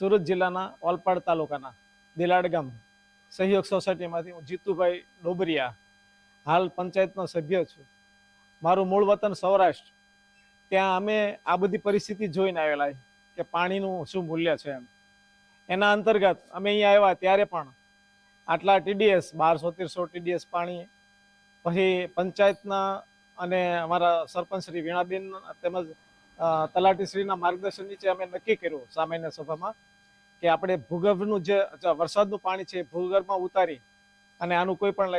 સુરત જિલ્લાના ઓલપાડ તાલુકાના દિલાડ ગામ સહયોગ સોસાયટીમાંથી હું જીતુભાઈ ડોબરિયા, હાલ પંચાયતનો સભ્ય છું. મારું મૂળ વતન સૌરાષ્ટ્ર. ત્યાં અમે આ બધી પરિસ્થિતિ જોઈને આવેલા કે પાણીનું શું મૂલ્ય છે એમ. એના અંતર્ગત અમે અહીંયા આવ્યા ત્યારે પણ આટલા ટીડીએસ, બારસો તેરસો ટીડીએસ પાણી, પછી પંચાયતના અને અમારા સરપંચ શ્રી વીણાબેન તેમજ તલાટીશ્રીના માર્ગદર્શન નીચે અમે નક્કી કર્યું સામાન્ય સભામાં કે આપણે ભૂગર્ભનું જે વરસાદનું પાણી છે ભૂગર્ભમાં ઉતારી અને આનું કોઈ પણ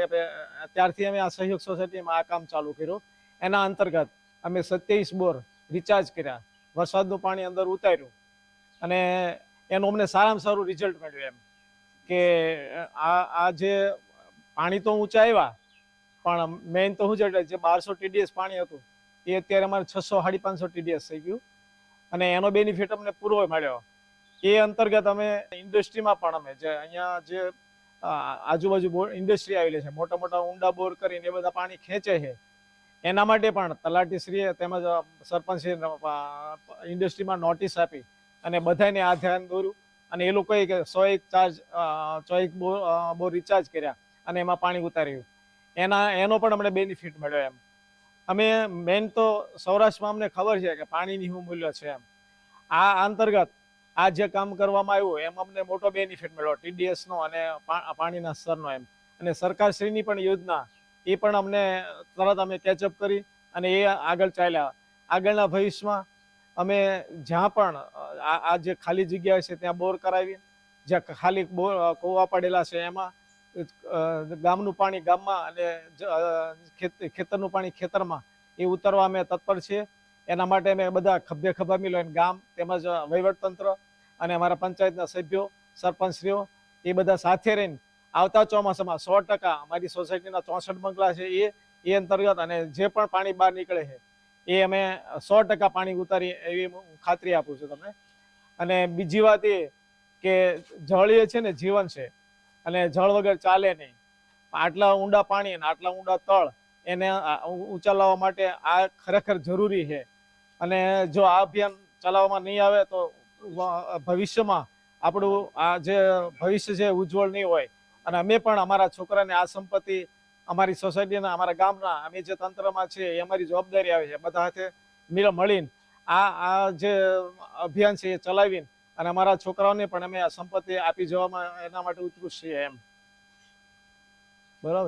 ત્યારથી અમે આ સહયોગ સોસાયટીમાં આ કામ ચાલુ કર્યું. એના અંતર્ગત અમે સત્યાવીસ બોર રિચાર્જ કર્યા, વરસાદનું પાણી અંદર ઉતાર્યું અને એનું અમને સારામાં સારું રિઝલ્ટ મળ્યું એમ કે આ આ જે પાણી તો ઊંચા આવ્યા, પણ મેઇન તો શું છે જે બારસો ટીડીએસ પાણી હતું, એ અત્યારે અમારે છસો સાડી પાંચસો ટીડીએસ થઈ ગયું અને એનો બેનિફિટ અમને પૂરો મળ્યો. એ અંતર્ગત અમે ઇન્ડસ્ટ્રીમાં પણ અમે જે અહીંયા જે આજુબાજુ આજુબાજુ ઇન્ડસ્ટ્રી આવેલી છે, મોટા મોટા ઊંડા બોર કરીને એ બધા પાણી ખેંચે છે. એના માટે પણ તલાટીશ્રીએ તેમજ સરપંચશ્રીએ ઇન્ડસ્ટ્રીમાં નોટિસ આપી અને બધાને આ ધ્યાન દોર્યું અને એ લોકોએ સો એક ચાર્જ સો એક બોર બોર રિચાર્જ કર્યા અને એમાં પાણી ઉતાર્યું. એના, એનો પણ અમને બેનિફિટ મળ્યો એમ. અમે મેન તો સૌરાષ્ટ્રમાં અમને ખબર છે કે પાણીની શું મૂલ્ય છે એમ. આ અંતર્ગત આ જે કામ કરવામાં આવ્યું, એમ અમને મોટો બેનિફિટ મળ્યો. ટીડીએસનો અને પાણીના સ્તરનો એમ. અને સરકારશ્રીની પણ યોજના, એ પણ અમને તરત અમે કેચઅપ કરી અને એ આગળ ચાલ્યા. આગળના ભવિષ્યમાં અમે જ્યાં પણ, આ જે ખાલી જગ્યા છે ત્યાં બોર કરાવી, જ્યાં ખાલી બોર કૂવા પડેલા છે એમાં ગામનું પાણી ગામમાં અને ખેતરનું પાણી ખેતરમાં, એ ઉતરવા અમે તત્પર છીએ. એના માટે અમે બધા ખભે ખભા મિલો ગામ તેમજ વહીવટતંત્ર અને અમારા પંચાયતના સભ્યો, સરપંચશ્રીઓ, એ બધા સાથે રહીને આવતા ચોમાસામાં સો ટકા અમારી સોસાયટીના ચોસઠ બંગલા છે એ એ અંતર્ગત અને જે પણ પાણી બહાર નીકળે છે, એ અમે સો ટકા પાણી ઉતારી એવી હું ખાતરી આપું છું તમને. અને બીજી વાત એ કે જળ એ છે ને જીવન છે, અને જળ વગર ચાલે નહીં. આટલા ઊંડા પાણી અને આટલા ઊંડા તળ એને ઉચાલવા માટે આ ખરેખર જરૂરી છે. અને જો આ અભિયાન ચલાવવામાં નહીં આવે તો ભવિષ્યમાં આપણું આ જે ભવિષ્ય છે ઉજ્જવળ નહીં હોય. અને અમે પણ અમારા છોકરાને આ સંપત્તિ અમારી સોસાયટીના, અમારા ગામના, અમે જે તંત્રમાં છે એ અમારી જવાબદારી આવે છે. બધા હાથે મિલ મળીને આ આ જે અભિયાન છે એ ચલાવીને અને અમારા છોકરાઓને પણ અમે આ સંપત્તિ આપી જવામાં એના માટે ઉત્કૃષ્ટ છીએ એમ.